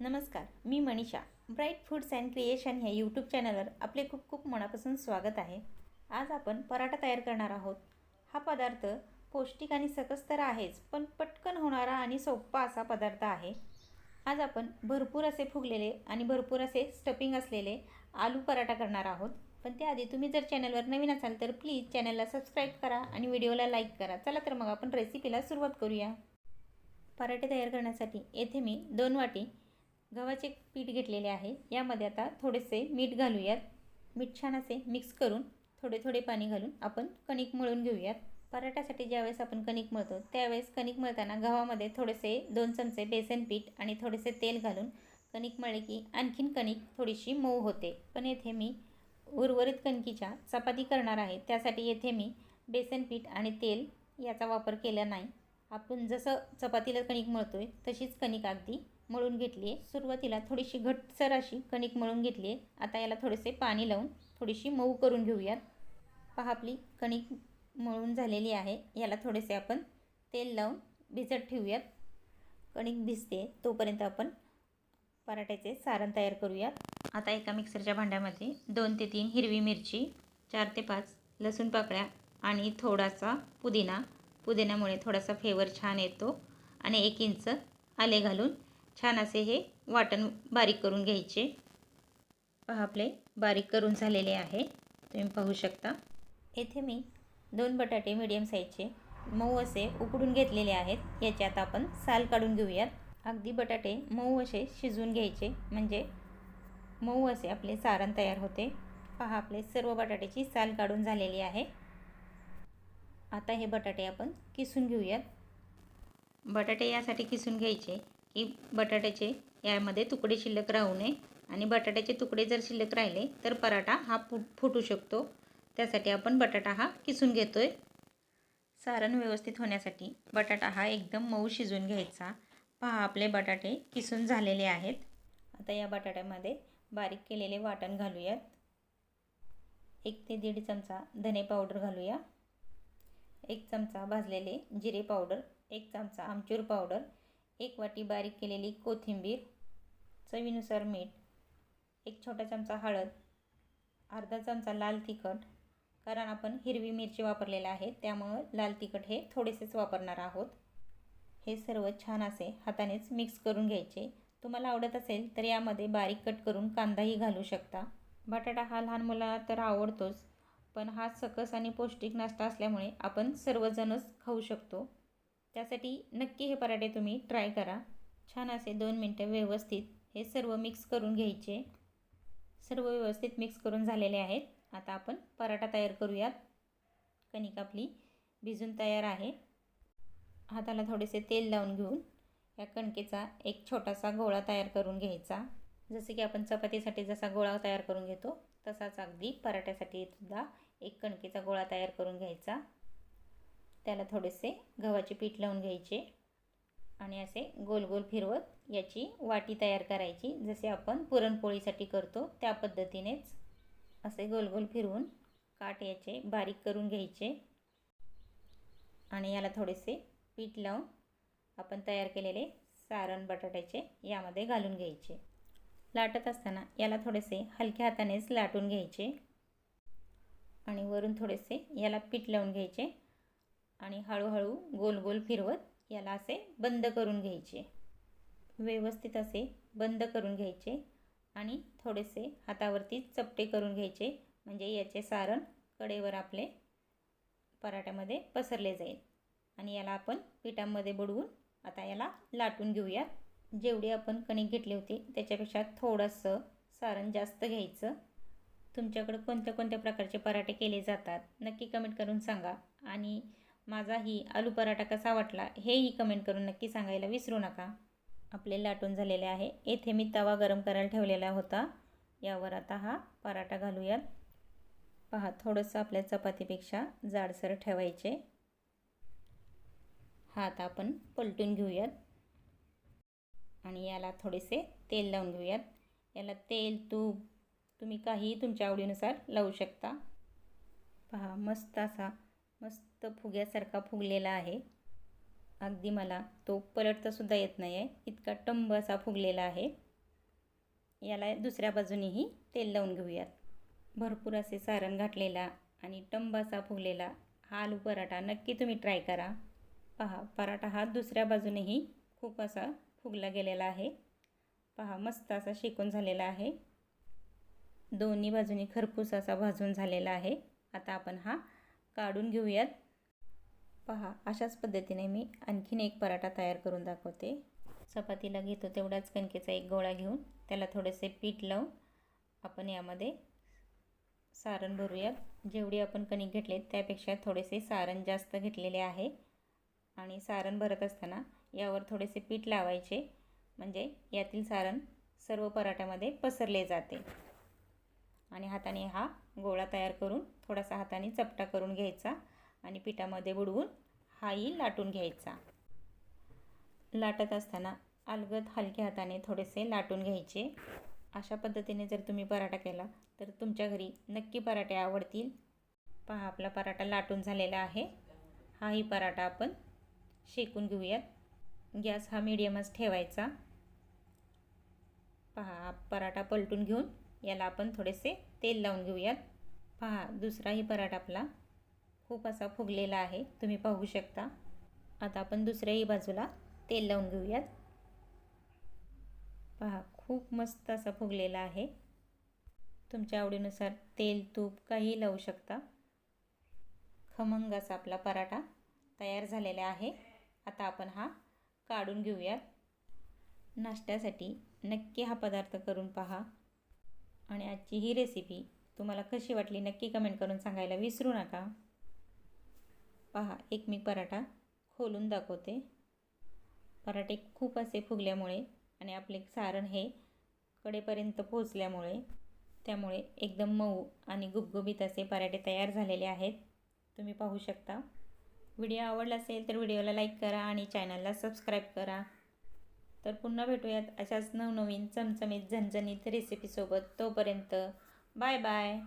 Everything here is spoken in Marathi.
नमस्कार मी Manisha. Bright foods and creation ह्या यूट्यूब चॅनलवर आपले खूप खूप मनापासून स्वागत आहे. आज आपण पराठा तयार करणार आहोत. हा पदार्थ पौष्टिक आणि सकस तर आहेच पण पटकन होणारा आणि सोपा असा पदार्थ आहे. आज आपण भरपूर असे फुगलेले आणि भरपूर असे स्टफिंग असलेले आलू पराठा करणार आहोत. पण त्याआधी तुम्ही जर चॅनलवर नवीन असाल तर प्लीज चॅनलला सबस्क्राईब करा आणि व्हिडिओला लाईक करा. चला तर मग आपण रेसिपीला सुरुवात करूया. पराठे तयार करण्यासाठी येथे मी दोन वाटी गव्हाचे पीठ घेतलेले आहे. यामध्ये आता थोडेसे मीठ घालूयात. मीठ छान असे मिक्स करून थोडे थोडे पाणी घालून आपण कणिक मळून घेऊयात. पराठ्यासाठी ज्यावेळेस आपण कणिक मळतो त्यावेळेस कणिक मळताना गव्हामध्ये थोडेसे दोन चमचे बेसन पीठ आणि थोडेसे तेल घालून कणिक मळले की आणखीन कणिक थोडीशी मऊ होते. पण येथे मी उर्वरित कणकीच्या चपाती करणार आहे. त्यासाठी येथे मी बेसन पीठ आणि तेल याचा वापर केला नाही. आपण जसं चपातीला कणिक मळतो आहे तशीच कणिक अगदी मळून घेतली आहे सुरुवातीला थोडीशी घटसर अशी कणिक मळून घेतली आहे आता याला थोडेसे पाणी लावून थोडीशी मऊ करून घेऊयात. पहा आपली कणिक मळून झालेली आहे. याला थोडेसे आपण तेल लावून भिजत ठेवूयात. कणिक भिजते तोपर्यंत आपण पराठ्याचे सारण तयार करूयात. आता एका मिक्सरच्या भांड्यामध्ये दोन ते तीन हिरवी मिरची चार ते पाच लसूण पाकळ्या आणि थोडासा पुदिना. पुदिन्यामुळे थोडासा फ्लेवर छान येतो. आणि एक इंच आले घालून छान असे हे वाटण बारीक करून घ्यायचे. पहा आपले बारीक करून झालेले आहे. तुम्ही पाहू शकता. येथे मी दोन बटाटे मिडियम साईजचे मऊ असे उकडून घेतलेले आहेत. याचे आता आपण साल काढून घेऊयात. अगदी बटाटे मऊ असे शिजवून घ्यायचे. म्हणजे मऊ असे आपले सारण तयार होते. पहा आपले सर्व बटाट्याची साल काढून झालेली आहे. आता हे बटाटे आपण किसून घेऊयात. बटाटे यासाठी किसून घ्यायचे. की बटाट्याचे यामध्ये तुकडे शिल्लक राहू नये. आणि बटाट्याचे तुकडे जर शिल्लक राहिले तर पराठा हा फुट फुटू शकतो. त्यासाठी आपण बटाटा हा किसून घेतो आहे सारण व्यवस्थित होण्यासाठी बटाटा हा एकदम मऊ शिजून घ्यायचा. पहा आपले बटाटे किसून झालेले आहेत. आता या बटाट्यामध्ये बारीक केलेले वाटण घालूयात. एक ते दीड चमचा धने पावडर घालूया. एक चमचा भाजलेले जिरे पावडर एक चमचा आमचूर पावडर एक वाटी बारीक केलेली कोथिंबीर चवीनुसार मीठ एक छोटा चमचा हळद अर्धा चमचा लाल तिखट कारण आपण हिरवी मिरची वापरलेला आहे त्यामुळं लाल तिखट हे थोडेसेच वापरणार आहोत. हे सर्व छान असे हातानेच मिक्स करून घ्यायचे. तुम्हाला आवडत असेल तर यामध्ये बारीक कट करून कांदाही घालू शकता. बटाटा हा लहान मुलाला तर आवडतोच पण हा सकस आणि पौष्टिक नाश्ता असल्यामुळे आपण सर्वजणच खाऊ शकतो. त्यासाठी नक्की हे पराठे तुम्ही ट्राय करा. छान असे दोन मिनटं व्यवस्थित हे सर्व मिक्स करून घ्यायचे. सर्व व्यवस्थित मिक्स करून झालेले आहेत. आता आपण पराठा तयार करूयात. कणिक आपली भिजून तयार आहे. हाताला थोडेसे तेल लावून घेऊन या कणकेचा एक छोटासा गोळा तयार करून घ्यायचा. जसे की आपण चपातीसाठी जसा गोळा तयार करून घेतो तसाच अगदी पराठ्यासाठी सुद्धा एक कणकेचा गोळा तयार करून घ्यायचा. त्याला थोडेसे गव्हाचे पीठ लावून घ्यायचे आणि असे गोल गोल फिरवत याची वाटी तयार करायची. जसे आपण पुरणपोळीसाठी करतो त्या पद्धतीनेच असे गोल गोल फिरवून काट याचे बारीक करून घ्यायचे. आणि याला थोडेसे पीठ लावून आपण तयार केलेले सारण बटाट्याचे यामध्ये घालून घ्यायचे. लाटत असताना याला थोडेसे हलक्या हातानेच लाटून घ्यायचे. आणि वरून थोडेसे याला पीठ लावून घ्यायचे. आणि हळूहळू गोल गोल फिरवत याला असे बंद करून घ्यायचे. व्यवस्थित असे बंद करून घ्यायचे आणि थोडेसे हातावरती चपटे करून घ्यायचे म्हणजे याचे सारण कडेवर आपले पराठ्यामध्ये पसरले जाईल. आणि याला आपण पिठामध्ये बुडवून आता याला लाटून घेऊयात जेवढी आपण कणिक घेतली होती त्याच्यापेक्षा थोडंसं सारण जास्त घ्यायचं. तुमच्याकडं कोणत्या कोणत्या प्रकारचे पराठे केले जातात नक्की कमेंट करून सांगा. आणि माझाही आलू पराठा कसा वाटला हेही कमेंट करून नक्की सांगायला विसरू नका. आपले लाटून झालेले आहे. येथे मी तवा गरम करायला ठेवलेला होता. यावर आता हा पराठा घालूयात. पहा थोडंसं आपल्या चपातीपेक्षा जाडसर ठेवायचे. हा आता आपण पलटून घेऊयात. आणि याला थोडेसे तेल लावून घेऊयात. याला तेल तूप तुम्ही काहीही तुमच्या आवडीनुसार लावू शकता. पहा मस्त असा मस्त फुग्यासारखा फुगलेला आहे. अगदी मला तो पलटतासुद्धा येत नाही आहे इतका टंब असा फुगलेला आहे. याला दुसऱ्या बाजूनेही तेल लावून घेऊयात. भरपूर असे सारण घातलेला आणि टंब असा फुगलेला हा आलू पराठा नक्की तुम्ही ट्राय करा. पहा पराठा हा दुसऱ्या बाजूनेही खूप असा फुगला गेलेला आहे. पहा मस्त असा शेकून झालेला आहे. दोन्ही बाजूनी खरपूस असा भाजून झालेला आहे. आता आपण हा काढून घेऊयात. पहा अशाच पद्धतीने मी आणखीन एक पराठा तयार करून दाखवते. चपातीला घेतो तेवढाच कणकेचा एक गोळा घेऊन त्याला थोडेसे पीठ लावून आपण यामध्ये सारण भरूयात. जेवढी आपण कणिक घेतले त्यापेक्षा थोडेसे सारण जास्त घेतलेले आहे. आणि सारण भरत असताना यावर थोडेसे पीठ लावायचे. म्हणजे यातील सारण सर्व पराठ्यामध्ये पसरले जाते. आणि हाताने हा गोळा तयार करून थोडासा हाताने चपटा करून घ्यायचा आणि पिठामध्ये बुडवून हाही लाटून घ्यायचा. लाटत असताना अलगद हलक्या हाताने थोडेसे लाटून घ्यायचे. अशा पद्धतीने जर तुम्ही पराठा केला तर तुमच्या घरी नक्की पराठे आवडतील. पहा आपला पराठा लाटून झालेला आहे. हाही पराठा आपण शेकून घेऊयात. गॅस हा मिडियमच ठेवायचा. पहा पराठा पलटून घेऊन याला आपण थोडेसे तेल लावून घेऊयात. पहा दुसराही पराठा आपला खूप असा फुगलेला आहे. तुम्ही पाहू शकता. आता आपण दुसऱ्याही बाजूला तेल लावून घेऊयात. पहा खूप मस्त असा फुगलेला आहे. तुमच्या आवडीनुसार तेल तूप काहीही लावू शकता. खमंग असा आपला पराठा तयार झालेला आहे. आता आपण हा काढून घेऊयात. नाश्त्यासाठी नक्की हा पदार्थ करून पहा. आणि आजची ही रेसिपी तुम्हाला कशी वाटली नक्की कमेंट करून सांगायला विसरू नका. पहा एक मी पराठा खोलून दाखवते. पराठे खूप असे फुगल्यामुळे आणि आपले सारण हे कडेपर्यंत पोचल्यामुळे त्यामुळे एकदम मऊ आणि गुबगुबीत असे पराठे तयार झालेले आहेत. तुम्ही पाहू शकता. व्हिडिओ आवडला असेल तर व्हिडिओला लाईक करा आणि चॅनलला सबस्क्राईब करा. तर पुन्हा भेटूयात अशाच नवनवीन चमचमीत झणझणीत रेसिपीसोबत तोपर्यंत बाय बाय